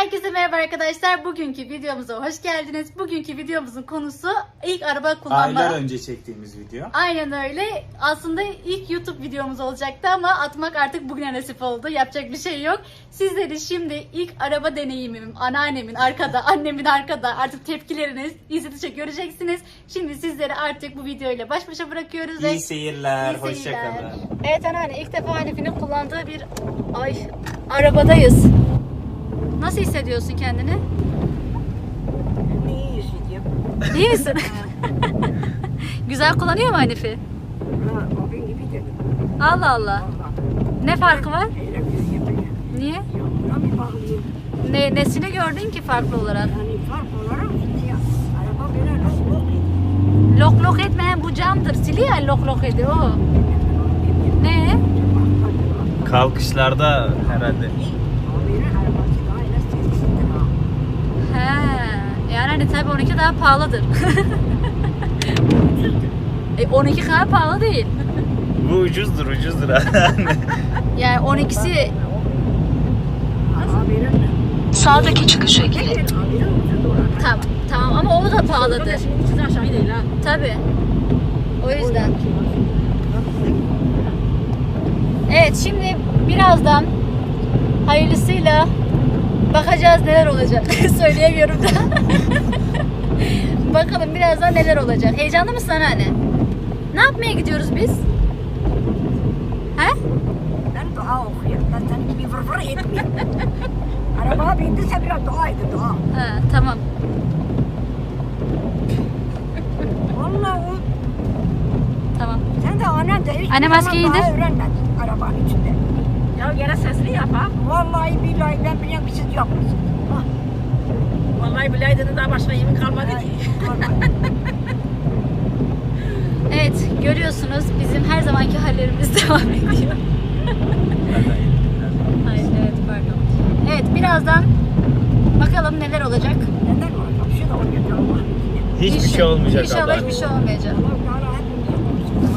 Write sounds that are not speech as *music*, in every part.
Herkese merhaba arkadaşlar. Bugünkü videomuza hoş geldiniz. Bugünkü videomuzun konusu ilk araba kullanma. Aylar önce çektiğimiz video. Aynen öyle. Aslında ilk YouTube videomuz olacaktı ama atmak artık bugüne nasip oldu. Yapacak bir şey yok. Sizleri şimdi ilk araba deneyimim, anneannemin arkada, *laughs* annemin arkada artık tepkileriniz izledikçe göreceksiniz. Şimdi sizleri artık bu videoyla baş başa bırakıyoruz. İyi seyirler, İyi hoşça seyirler. kalın. Evet anneanne ilk defa Hanife'nin kullandığı bir ay arabadayız. Nasıl hissediyorsun kendini? İyi hissediyorum. İyi misin? *laughs* *laughs* Güzel kullanıyor mu Hanife? Ha, o gün gibi dedim. Allah Allah. Ne farkı var? Niye? Yağmura bir bağlayayım. Ne, nesini gördün ki farklı olarak? Yani fark olarak ya, araba böyle lok lok ediyor. Lok lok etmeyen bu camdır. Siliyor lok lok ediyor o. Ne? Kalkışlarda herhalde. Ama benim arabası daha öyle sessizdir ha. Hani tabii 12 daha pahalıdır. *laughs* e 12 kadar pahalı değil. Bu ucuzdur, ucuzdur. *laughs* Yani 12'si Ama benim Sağdaki çıkışa girin. benim ucuz olan. tam tamam ama o da pahalıdır. Tabii. O yüzden. Evet şimdi birazdan hayırlısıyla bakacağız neler olacak. *laughs* Söyleyemiyorum da. Bakalım birazdan neler olacak. Heyecanlı mısın anne? Ne yapmaya gidiyoruz biz? He? Ben dua okuyorum. Ben senin gibi vır vır etmiyorum. Arabaya bindiyse biraz duaydı dua. Ha, tamam. Vallahi o Tamam. Sen de annen de hiç Anne, maskeyi zaman daha indir. öğrenmedin arabanın içinde. Ya gene sesini yap ha. Vallahi billahi ben biliyorum ki siz yapmışsınız. Ha, Vallahi billahi daha başka yemin kalmadı ki. *laughs* Evet görüyorsunuz bizim her zamanki hallerimiz *laughs* devam ediyor. Hayır evet pardon. Evet birazdan bakalım neler olacak. Neden olacak? Bir şey de olmayacak Allah'ın izniyle. Hiçbir şey olmayacak İnşallah abla. hiçbir şey olmayacak. Allah daha rahat bir şey olsun.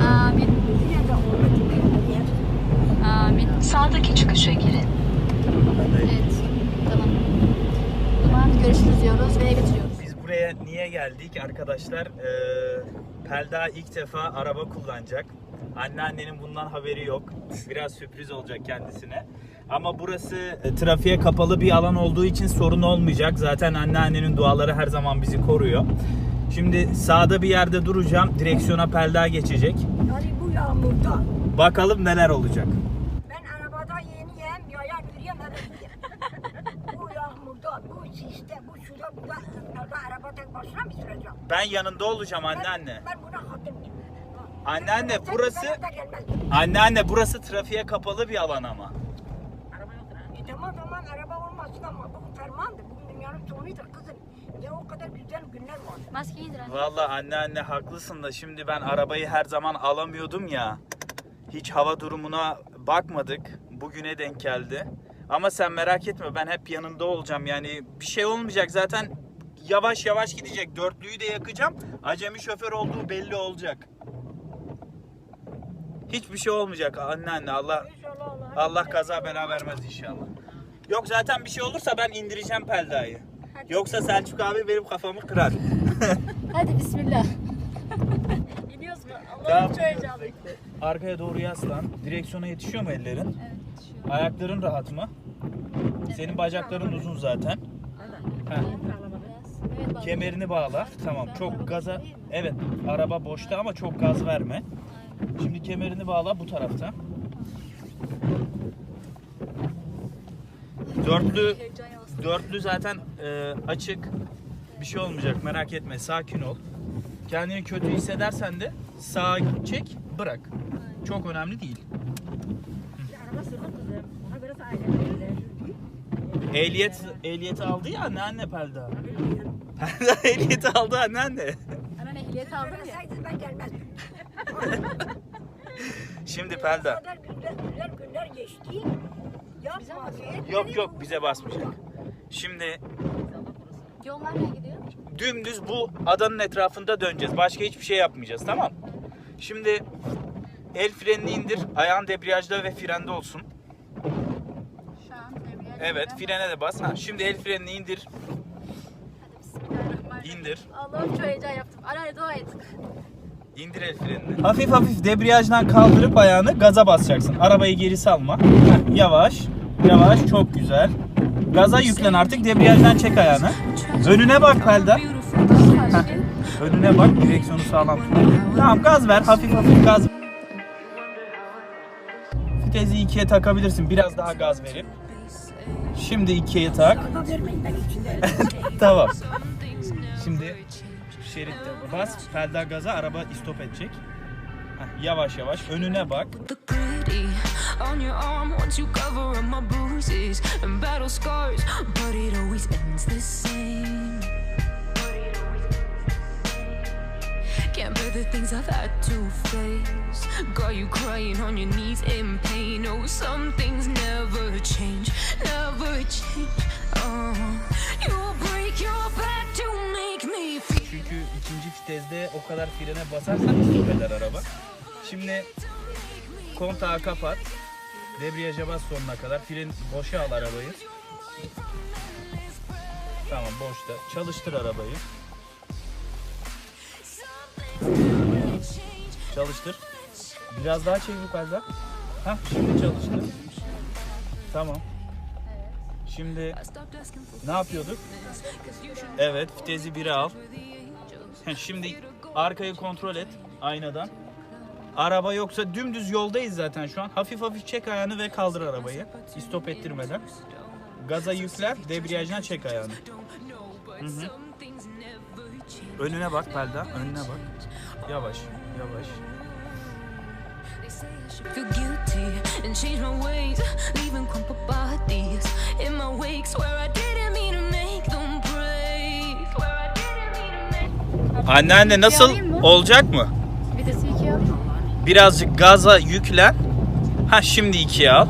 Amin. Amin. Yine de olmadı. diye. Amin. Sağdaki çıkışa girin. Evet. Tamam. O zaman görüşürüz diyoruz ve bitiriyoruz. Biz buraya niye geldik arkadaşlar? Ee, Pelda ilk defa araba kullanacak. Anneannenin bundan haberi yok. Biraz sürpriz olacak kendisine. Ama burası e, trafiğe kapalı bir alan olduğu için sorun olmayacak. Zaten anneannenin duaları her zaman bizi koruyor. Şimdi sağda bir yerde duracağım. Direksiyona Pelda geçecek. Yani bu yağmurda Bakalım neler olacak. Yağmurda, bu bu şurada, bu da araba tek başına mı süreceğim? Ben yanında olacağım Ben- anneanne. Ben buna hatim Anneanne Sen- burası sen de gelmezsin. Anneanne burası trafiğe kapalı bir alan ama. Araba yoktur ha. E tamam tamam araba olmasın ama bu fermandır. Bugün dünyanın sonudur kızım. Ya o kadar güzel günler var. Maskeyi indir anne. Vallahi anneanne haklısın da şimdi ben arabayı her zaman alamıyordum ya. Hiç hava durumuna bakmadık. Bugüne denk geldi. Ama sen merak etme ben hep yanında olacağım. Yani bir şey olmayacak zaten yavaş yavaş gidecek. Dörtlüyü de yakacağım. Acemi şoför olduğu belli olacak. Hiçbir şey olmayacak anneanne Allah Allah. Allah kaza bela vermez inşallah. Yok zaten bir şey olursa ben indireceğim Pelda'yı. Yoksa Selçuk abi benim kafamı kırar. Hadi bismillah. *laughs* Gidiyoruz mu? Allah'ım çok heyecanlıyım. Arkaya doğru yaslan. Direksiyona yetişiyor mu ellerin? Evet. şu- Ayakların rahat mı? Senin bacakların uzun zaten. Evet. Kemerini bağla. Tamam. Çok gaza... Evet. Araba boşta ama çok gaz verme. Şimdi kemerini bağla bu tarafta. Dörtlü. Dörtlü zaten e, açık. Bir şey olmayacak merak etme sakin ol. Kendini kötü hissedersen de sağa çek bırak. Çok önemli değil. Ehliyet ehliyeti aldı ya anneanne Pelda. Pelda *laughs* ehliyeti aldı anneanne. Anneanne ehliyet aldın ya. Ben gelmezdim. Şimdi Pelda. güzel günler geçti. Yapma. Yok yok bize basmayacak. Şimdi Yollar ne gidiyor? dümdüz bu adanın etrafında döneceğiz. Başka hiçbir şey yapmayacağız tamam? Şimdi el frenini indir. Ayağın debriyajda ve frende olsun. Şu an debriyaj Evet frene de bas. Ha, şimdi el frenini indir. Bismillahirrahmanirrahim. İndir. Allah'ım çok heyecan yaptım. Anneanne dua et. İndir el frenini. Hafif hafif debriyajdan kaldırıp ayağını gaza basacaksın. Arabayı geri salma. Yavaş. Yavaş. Çok güzel. Gaza yüklen artık. Debriyajdan çek ayağını. Önüne bak Pelda. Önüne bak. Direksiyonu sağlam tut. Tamam gaz ver. Hafif hafif gaz. Vitesi ikiye takabilirsin. Biraz daha gaz verip. Şimdi ikiye tak. *laughs* Tamam. Şimdi şeritte bas. Pelda gaza. Araba istop edecek. Heh, yavaş yavaş. Önüne bak. on your arm once you cover up my bruises and battle scars, but it always ends the same. The things I've had to face. Got you crying on your knees in pain. Oh, some things never change, never change. Oh, you break your back to make me feel. Çünkü ikinci viteste o kadar frene basarsan istop eder araba. Şimdi kontağı kapat. Debriyaja bas sonuna kadar. Fren boşa al arabayı. Tamam boşta. Çalıştır arabayı. Çalıştır. Biraz daha çevir yukarıda. Hah şimdi çalıştır. Tamam. Şimdi ne yapıyorduk? Evet vitesi 1'e al. Şimdi arkayı kontrol et aynadan. Araba yoksa dümdüz yoldayız zaten şu an. Hafif hafif çek ayağını ve kaldır arabayı. İstop ettirmeden. Gaza yükler, debriyajdan çek ayağını. Hı hı. Önüne bak Pelda, önüne bak. Yavaş, yavaş. Anneanne nasıl? Olacak mı? Vitesi ikiye al. Birazcık gaza yüklen. Ha şimdi ikiye al.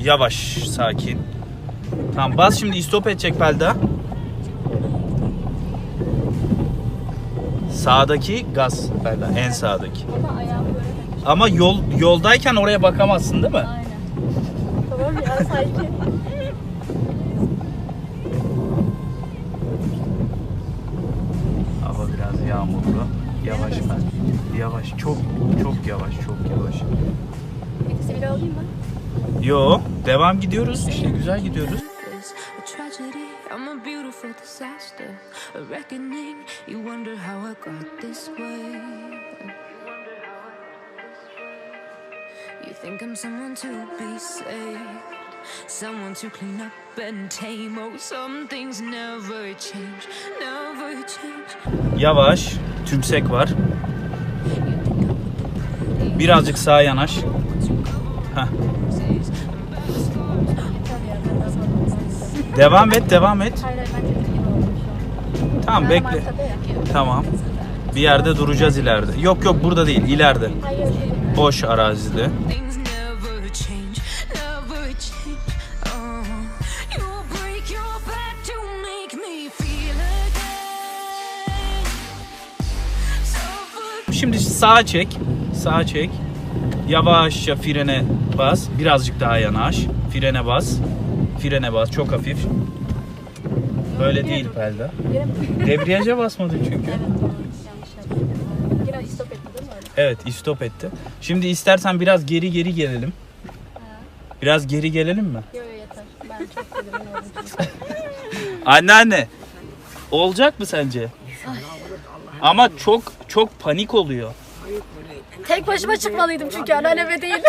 Yavaş, sakin. Tamam bas şimdi istop edecek Pelda. Sağdaki gaz Pelda, en sağdaki. Ama yol yoldayken oraya bakamazsın değil mi? Aynen. Tamam ya sakin. Hava biraz yağmurlu. Yavaş ben. Yavaş, çok çok yavaş, çok yavaş. Vitesi bile alayım mı? Yo, devam gidiyoruz. İşte güzel gidiyoruz. A reckoning, you wonder how I got this way. You think I'm someone to be saved, someone to clean up and tame. Oh, some things never change, never change. Yavaş, tümsek var. Birazcık sağa yanaş. Heh. Devam et, devam et. Hayır hayır Tamam bekle. Tamam. Bir yerde duracağız ileride. Yok yok burada değil, ileride. Boş arazide. Oh, Şimdi sağa çek. Sağa çek. Yavaşça frene bas. Birazcık daha yanaş. Frene bas. Frene bas. Çok hafif. Böyle değil Pelda. Debriyaja basmadın çünkü. Evet doğru. Yanlış yaptım. Yine stop etti değil mi öyle? Evet, istop etti. Şimdi istersen biraz geri geri gelelim. Biraz geri gelelim mi? Yok yeter. Ben çok tedirgin oldum. *laughs* Anneanne. Olacak mı sence? Ama çok çok panik oluyor. Tek başıma çıkmalıydım çünkü anneanneme değil.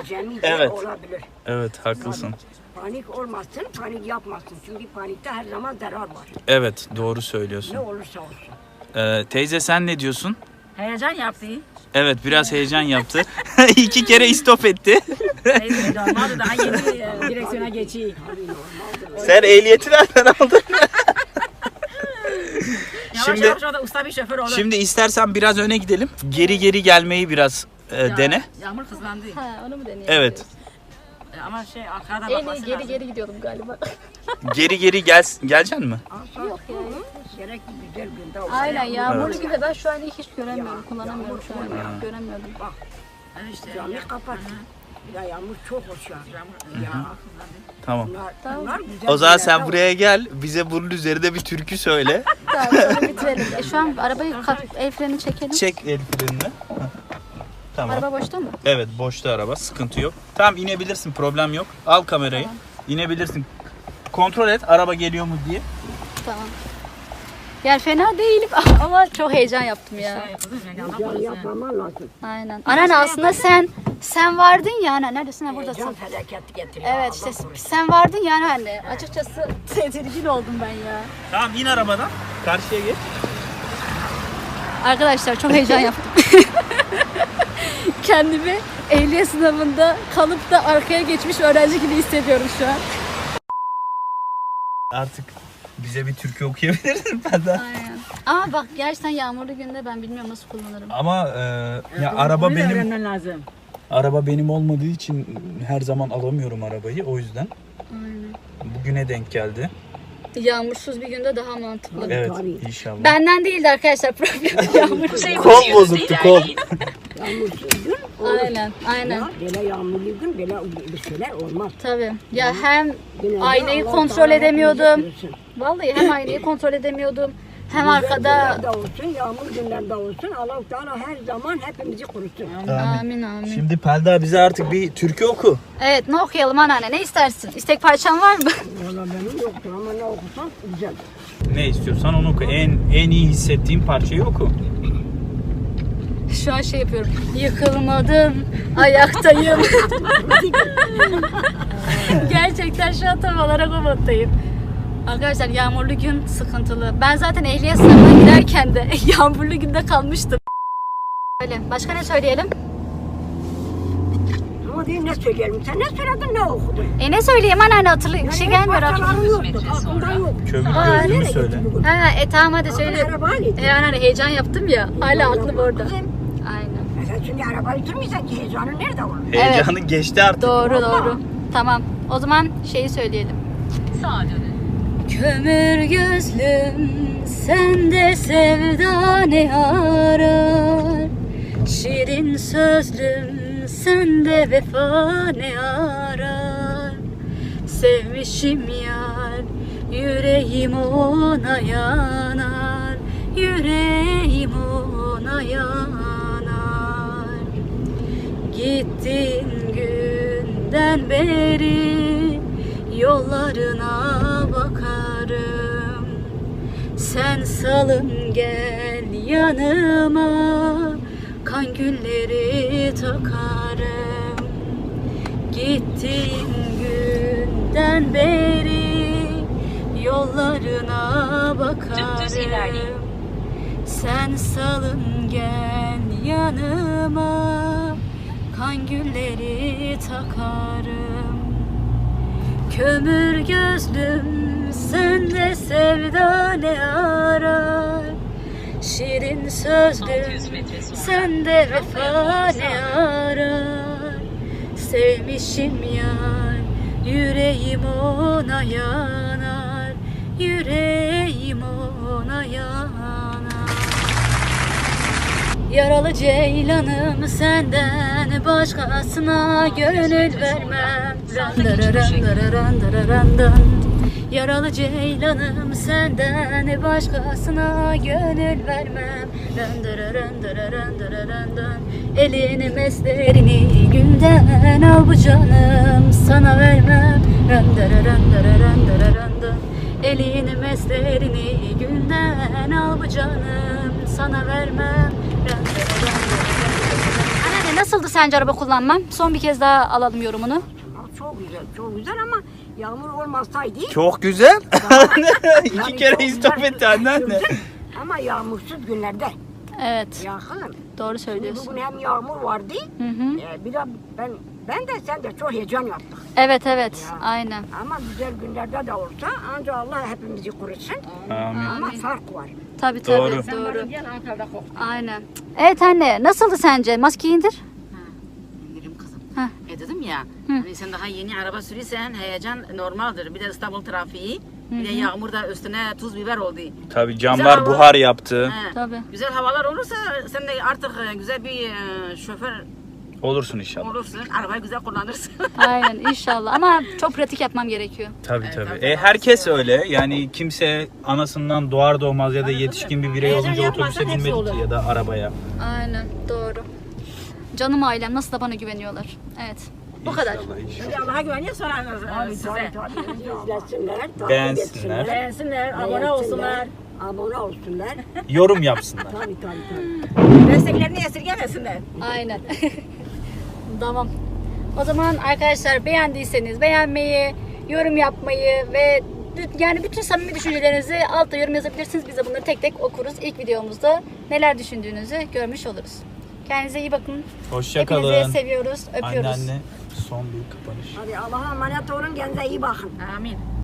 Acemi *laughs* de Evet. olabilir. *laughs* Evet, haklısın. Panik olmasın, panik yapmasın. Çünkü panikte her zaman zarar var. Evet, doğru söylüyorsun. Ne olursa olsun. Ee, teyze sen ne diyorsun? Heyecan yaptı. Evet, biraz heyecan yaptı. *laughs* İki kere istop etti. Neyse normalde daha yeni e, direksiyona geçiyor. Sen ehliyeti nereden aldın? *laughs* Yavaş Şimdi- yavaş o da usta bir şoför olur. Şimdi istersen biraz öne gidelim. Geri geri gelmeyi biraz e, Ya- dene. Yağmur hızlandı. ha onu mu deneyelim? Evet. Ama şey En iyi bakması geri lazım. geri gidiyordum galiba. *laughs* Geri geri gel geleceksin mi? Yok ya. Gerekli güzel günde olsun. Aynen yağmurlu gibi ben şu an hiç göremiyorum. Kullanamıyorum şu an. Göremiyorum. İşte. Camı ya- kapat. Ya yağmur çok hoş ya. Ya. Tamam. Bunlar, bunlar güzel O zaman sen buraya gel. Bize bunun üzerinde bir türkü söyle. Tamam sonra bitirelim. E, şu an arabayı kap, el freni çekelim. Çek el frenini. Tamam. Araba boşta mı? Evet boşta araba sıkıntı yok. Tamam inebilirsin problem yok. Al kamerayı. İnebilirsin. Kontrol et araba geliyor mu diye. Tamam. Yani fena değilim *laughs* ama çok heyecan yaptım ya. Ya yapmaman lazım. Aynen. Anneanne aslında sen sen vardın ya anne. Neredesin? Ha, buradasın. felaket getiriyor. Evet işte sen vardın yani anne. Açıkçası *laughs* tedirgin oldum ben ya. Tamam in arabadan. Karşıya geç. Arkadaşlar çok heyecan yaptım. *laughs* Kendimi ehliyet sınavında kalıp da arkaya geçmiş öğrenci gibi hissediyorum şu an. Artık bize bir türkü okuyabilirsin *laughs* benden. Aynen. Ama bak gerçekten yağmurlu günde ben bilmiyorum nasıl kullanırım. Ama e, ya araba Bunu da benim öğrenmen lazım. araba benim olmadığı için her zaman alamıyorum arabayı. O yüzden bugüne denk geldi. Yağmursuz bir günde daha mantıklı. Evet tabii. inşallah. Benden değildi arkadaşlar problem. Yağmur. Kol bozuktu kol. Yağmursuz gün olur. aynen, aynen. Ya, böyle yağmurlu gün böyle bir şeyler olmaz. Tabii. Ya hem Genelde aynayı Allah kontrol Teala edemiyordum. korusun. Vallahi hem aynayı kontrol edemiyordum. Hem Güzel arkada günlerde olsun, yağmur günlerde olsun. Allah Teala her zaman hepimizi korusun. Amin amin. Şimdi Pelda bize artık bir türkü oku. Evet ne okuyalım anneanne ne istersin? İstek parçan var mı? *laughs* Valla benim yoktur ama ne okusam güzel. Ne istiyorsan onu oku. En en iyi hissettiğin parçayı oku. Şu an şey yapıyorum. Yıkılmadım, ayaktayım. *laughs* Gerçekten şu an tam olarak o moddayım. Arkadaşlar yağmurlu gün sıkıntılı. Ben zaten ehliyet sınavına girerken de *laughs* yağmurlu günde kalmıştım. Öyle. Başka ne söyleyelim? Ama değil ne söyleyelim? Sen ne söyledin ne okudun? E ne söyleyeyim anneanne hatırlayayım. Bir şey gelmiyor aklıma. parçaların yoktu, aklımda yok. Kömür Aa, gözlümü nereye söyle. gitti bugün? Ha, e tamam hadi söyle. E anneanne heyecan yaptım ya. Hala aklım orada. Kızım, Aynen. Sen şimdi arabayı sürmeyeceksin ki heyecanın nerede olur? Heyecanın geçti artık. Doğru doğru. Tamam. O zaman şeyi söyleyelim. Kömür gözlüm sende sevda ne arar? Şirin sözlüm sende vefa ne arar? Sevmişim yar yüreğim ona yanar Yüreğim ona yanar. Gittin günden beri yollarına bakarım Sen salın gel yanıma. Kan gülleri takarım. Gittin günden beri yollarına bakarım. Sen salın gel yanıma. Kan gülleri takarım. Kömür gözlüm sende sevda ne Şirin sözlüm. Sende vefa ne arar Sevmişim yar. Yüreğim ona yanar. Yüreğim ona yanar. Yaralı ceylanım senden başkasına gönül vermem. Randararandararandaran. Yaralı ceylanım senden başkasına gönül vermem Randararandararandaran. Elini meslerini günden al bu canım sana vermem Randararandararandaran. Elini meslerini günden al bu canım sana vermem Anneanne nasıldı sence araba kullanmam? Son bir kez daha alalım yorumunu. Çok güzel, çok güzel ama yağmur olmasaydı Çok güzel. *laughs* İki Yani kere istop etti anneanne. ama yağmursuz günlerde Evet, yakınım. doğru Şimdi söylüyorsun. bugün hem yağmur vardı, Hı hı. e, bir de ben ben de sen de çok heyecan yaptık. Evet evet, Ya. aynen. Ama güzel günlerde de olsa ancak Allah hepimizi korusun. Amin. Ama fark var. Tabii tabii, Doğru. doğru. Aynen. Evet anne, nasıldı sence? Maskeyi indir. Heh. E dedim ya, hani sen daha yeni araba sürüyorsan heyecan normaldir. Bir de İstanbul trafiği, bir de yağmur da üstüne tuz biber oldu. Tabii camlar buhar yaptı. He. Tabii. Güzel havalar olursa sen de artık e, güzel bir e, şoför Olursun inşallah. Olursun. Arabayı güzel kullanırsın. *laughs* Aynen inşallah ama çok pratik yapmam gerekiyor. Tabii Evet, tabii. tabii. E, herkes öyle. Yani kimse anasından doğar doğmaz ya da yetişkin bir birey Heyecan olunca yapmazsan otobüse hepsi binmedi olur. ya da arabaya. Aynen doğru. Canım ailem nasıl da bana güveniyorlar. Evet. Bu kadar. Allah'a güveniyor sonra e, size. İzlesinler. takip Beğensinler. etsinler, Beğensinler, abone olsunlar. Abone olsunlar. Yorum yapsınlar. Tabii tabii tabii. Desteklerini esirgemesinler. Aynen. *laughs* tamam. O zaman arkadaşlar beğendiyseniz beğenmeyi, yorum yapmayı ve dü- yani bütün samimi düşüncelerinizi altta yorum yazabilirsiniz. Biz de bunları tek tek okuruz. İlk videomuzda neler düşündüğünüzü görmüş oluruz. Kendinize iyi bakın. Hoşçakalın. Hepinizi seviyoruz, öpüyoruz. Anneanne son bir kapanış. Hadi Allah'a emanet olun. Kendinize iyi bakın. Amin.